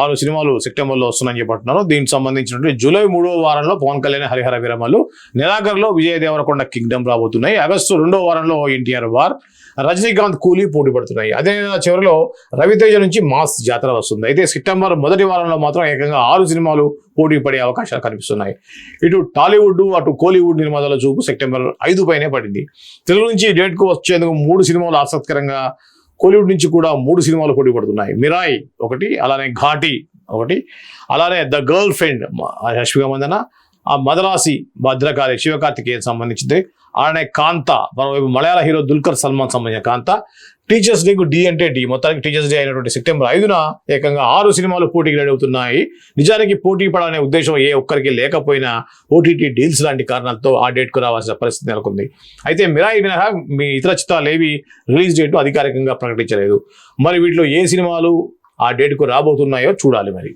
ఆరు సినిమాలు సెప్టెంబర్లో వస్తున్నాయని చెప్పంటున్నారు దీనికి సంబంధించినటువంటి జూలై మూడవ వారంలో పవన్ కళ్యాణ్ హరిహర విరమలు నెలాఖరులో విజయ దేవరకొండ కింగ్డమ్ రాబోతున్నాయి. ఆగస్టు రెండవ వారంలో ఎన్టీఆర్ వార్ రజనీకాంత్ కూలీ పోటీ పడుతున్నాయి. అదే చివరిలో రవితేజ నుంచి మాస్ జాతర వస్తుంది. అయితే సెప్టెంబర్ మొదటి వారంలో మాత్రం ఏకంగా ఆరు సినిమాలు పోటీ పడే అవకాశాలు కనిపిస్తున్నాయి. ఇటు టాలీవుడ్ అటు కోలీవుడ్ నిర్మాతల చూపు సెప్టెంబర్ ఐదు పైనే పడింది. తెలుగు నుంచి డేట్కు వచ్చేందుకు మూడు సినిమాలు ఆసక్తికరంగా కోలీవుడ్ నుంచి కూడా మూడు సినిమాలు పోటీ పడుతున్నాయి మిరాయి ఒకటి అలానే ఘాటి ఒకటి అలానే the girl friend Rashmika Mandanna ఆ మదరాసి భద్రకాళి శివకార్తికేయ సంబంధించింది. అలానే కాంత మరోవైపు మలయాళ హీరో దుల్కర్ సల్మాన్ సంబంధించిన కాంత. టీచర్స్ డేకు డి అంటే డి మొత్తానికి టీచర్స్ డే అయినటువంటి సెప్టెంబర్ ఐదున ఏకంగా ఆరు సినిమాలు పోటీకి రెడీ అవుతున్నాయి నిజానికి పోటీ పడాలనే ఉద్దేశం ఏ ఒక్కరికి లేకపోయినా ఓటీటీ డీల్స్ లాంటి కారణాలతో ఆ డేట్కు రావాల్సిన పరిస్థితి నెలకొంది. అయితే మిరాయి మినహా మీ ఇతర చిత్రాలు ఏవి రిలీజ్ డేట్ అధికారికంగా ప్రకటించలేదు. మరి వీటిలో ఏ సినిమాలు ఆ డేట్కు రాబోతున్నాయో చూడాలి మరి.